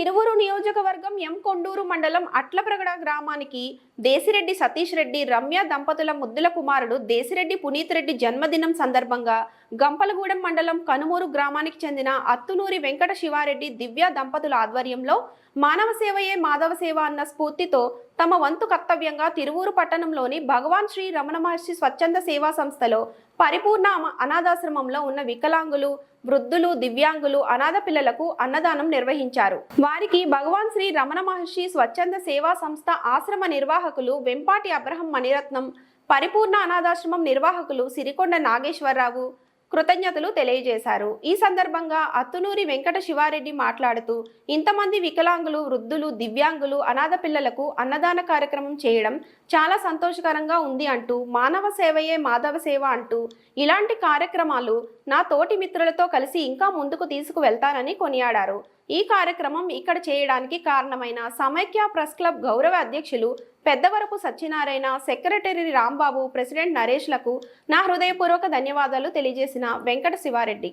తిరువురు నియోజకవర్గం ఎం కొండూరు మండలం అట్లప్రగడ గ్రామానికి దేశిరెడ్డి సతీష్ రెడ్డి రమ్య దంపతుల ముద్దుల కుమారుడు దేశిరెడ్డి పునీత్ రెడ్డి జన్మదినం సందర్భంగా గంపలగూడెం మండలం కనుమూరు గ్రామానికి చెందిన అత్తునూరి వెంకట శివారెడ్డి దివ్య దంపతుల ఆధ్వర్యంలో మానవ సేవయే మాధవ సేవ అన్న స్ఫూర్తితో తమ వంతు కర్తవ్యంగా తిరువూరు పట్టణంలోని భగవాన్ శ్రీ రమణ మహర్షి స్వచ్ఛంద సేవా సంస్థలో పరిపూర్ణ అనాథాశ్రమంలో ఉన్న వికలాంగులు వృద్ధులు దివ్యాంగులు అనాథ పిల్లలకు అన్నదానం నిర్వహించారు. వారికి భగవాన్ శ్రీ రమణ మహర్షి స్వచ్ఛంద సేవా సంస్థ ఆశ్రమ నిర్వాహకులు వెంపాటి అబ్రహం మణిరత్నం పరిపూర్ణ అనాథాశ్రమం నిర్వాహకులు సిరికొండ నాగేశ్వరరావు కృతజ్ఞతలు తెలియజేశారు. ఈ సందర్భంగా అత్తునూరి వెంకట శివారెడ్డి మాట్లాడుతూ ఇంతమంది వికలాంగులు వృద్ధులు దివ్యాంగులు అనాథ పిల్లలకు అన్నదాన కార్యక్రమం చేయడం చాలా సంతోషకరంగా ఉంది అంటూ మానవ సేవయే మాధవ సేవ అంటూ ఇలాంటి కార్యక్రమాలు నా తోటి మిత్రులతో కలిసి ఇంకా ముందుకు తీసుకువెళ్తానని కొనియాడారు. ఈ కార్యక్రమం ఇక్కడ చేయడానికి కారణమైన సమైక్య ప్రెస్ క్లబ్ గౌరవ అధ్యక్షులు పెద్దవరపు సత్యనారాయణ సెక్రటరీ రాంబాబు ప్రెసిడెంట్ నరేష్లకు నా హృదయపూర్వక ధన్యవాదాలు తెలియజేసిన వెంకట శివారెడ్డి.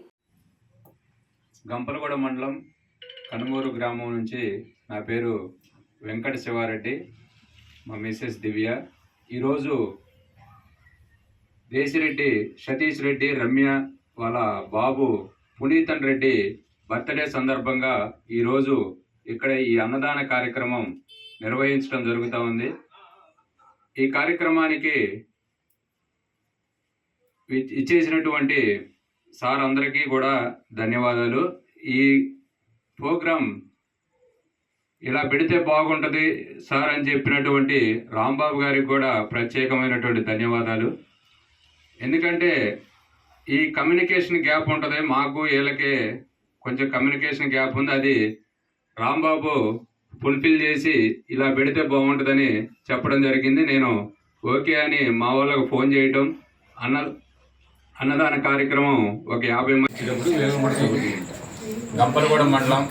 గంపలగూడ మండలం కనుమూరు గ్రామం నుంచి నా పేరు వెంకట శివారెడ్డి మా మిస్సెస్ దివ్య. ఈరోజు దేశిరెడ్డి సతీష్ రెడ్డి రమ్య వాళ్ళ బాబు పునీతన్ రెడ్డి బర్త్డే సందర్భంగా ఈరోజు ఇక్కడ ఈ అన్నదాన కార్యక్రమం నిర్వహించడం జరుగుతూ ఉంది. ఈ కార్యక్రమానికి ఇచ్చేసినటువంటి సార్ అందరికీ కూడా ధన్యవాదాలు. ఈ ప్రోగ్రాం ఇలా పెడితే బాగుంటుంది సార్ అని చెప్పినటువంటి రాంబాబు గారికి కూడా ప్రత్యేకమైనటువంటి ధన్యవాదాలు. ఎందుకంటే ఈ కమ్యూనికేషన్ గ్యాప్ ఉంటుంది. మాకు వీళ్ళకే కొంచెం కమ్యూనికేషన్ గ్యాప్ ఉంది. అది రాంబాబు ఫుల్ఫిల్ చేసి ఇలా పెడితే బాగుంటుందని చెప్పడం జరిగింది. నేను ఓకే అని మా వాళ్ళకు ఫోన్ చేయటం అన్న అన్నదాన కార్యక్రమం ఒక యాభై మంది గంపలగూడెం మండలం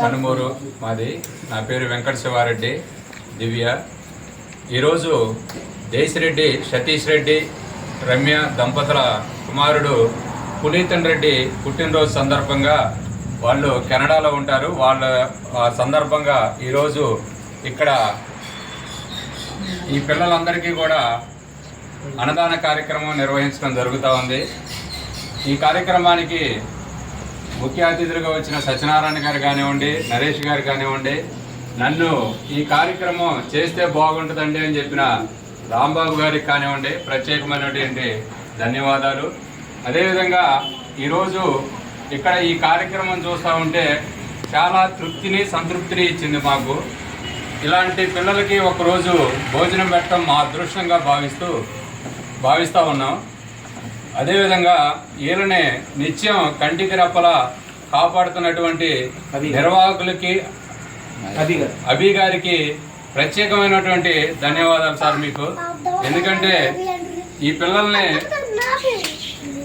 కనుమూరు మాది. నా పేరు వెంకట శివారెడ్డి దివ్య. ఈరోజు దేశిరెడ్డి సతీష్ రెడ్డి రమ్య దంపతుల కుమారుడు పునీతన్ రెడ్డి పుట్టినరోజు సందర్భంగా వాళ్ళు కెనడాలో ఉంటారు. వాళ్ళ సందర్భంగా ఈరోజు ఇక్కడ ఈ పిల్లలందరికీ కూడా అన్నదాన కార్యక్రమం నిర్వహించడం జరుగుతూ ఉంది. ఈ కార్యక్రమానికి ముఖ్య అతిథులుగా వచ్చిన సత్యనారాయణ గారు కానివ్వండి నరేష్ గారు కానివ్వండి నన్ను ఈ కార్యక్రమం చేస్తే బాగుంటుందండి అని చెప్పిన రాంబాబు గారికి కానివ్వండి ప్రత్యేకమైనటువంటి ధన్యవాదాలు. అదేవిధంగా ఈరోజు ఇక్కడ ఈ కార్యక్రమం చూస్తూ ఉంటే చాలా తృప్తిని సంతృప్తిని ఇచ్చింది మాకు. ఇలాంటి పిల్లలకి ఒకరోజు భోజనం పెట్టడం మా అదృష్టంగా భావిస్తూ భావిస్తూ ఉన్నాం. అదేవిధంగా వీళ్ళనే నిత్యం కంటికి రెప్పలా కాపాడుతున్నటువంటి నిర్వాహకులకి అభి గారికి ప్రత్యేకమైనటువంటి ధన్యవాదాలు సార్ మీకు. ఎందుకంటే ఈ పిల్లల్ని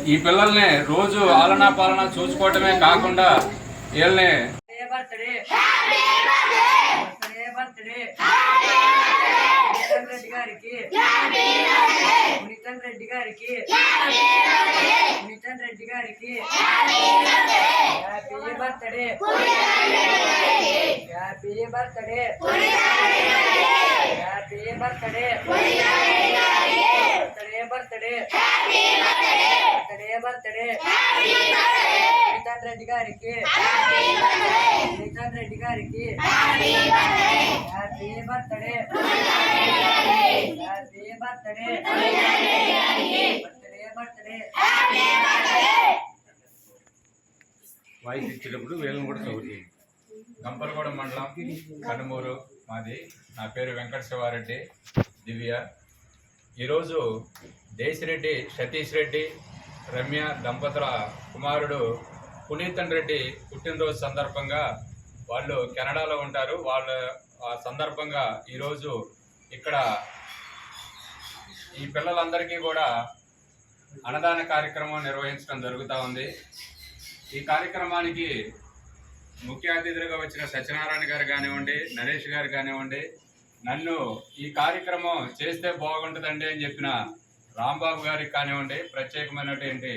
ఈ పిల్లల్ని రోజు ఆలనా పాలన చూసుకోవటమే కాకుండా వీళ్ళని birthday birthday birthday Munithan Reddy గారికి మునితన్ రెడ్డి గారికి మునితన్ రెడ్డి గారికి happy birthday happy birthday happy birthday birthday birthday Reddy గారికి. నితన్ రెడ్డి గారికి. Happy birthday. Happy birthday. Birthday birthday. Voice ఇచ్చేటప్పుడు వీళ్ళని కూడా చదువుతుంది గంపలగూడెం మండలం కనుమూరు మాది. నా పేరు వెంకట శివారెడ్డి దివ్య. ఈరోజు దేశిరెడ్డి సతీష్ రెడ్డి రమ్య దంపతుల కుమారుడు పునీతన్ రెడ్డి పుట్టినరోజు సందర్భంగా వాళ్ళు కెనడాలో ఉంటారు. వాళ్ళ ఆ సందర్భంగా ఈరోజు ఇక్కడ ఈ పిల్లలందరికీ కూడా అన్నదాన కార్యక్రమం నిర్వహించడం జరుగుతూ ఉంది. ఈ కార్యక్రమానికి ముఖ్య అతిథులుగా వచ్చిన సత్యనారాయణ గారు కానివ్వండి నరేష్ గారు కానివ్వండి నన్ను ఈ కార్యక్రమం చేస్తే బాగుంటుందండి అని చెప్పిన రాంబాబు గారికి కానివ్వండి ప్రత్యేకమైనటువంటి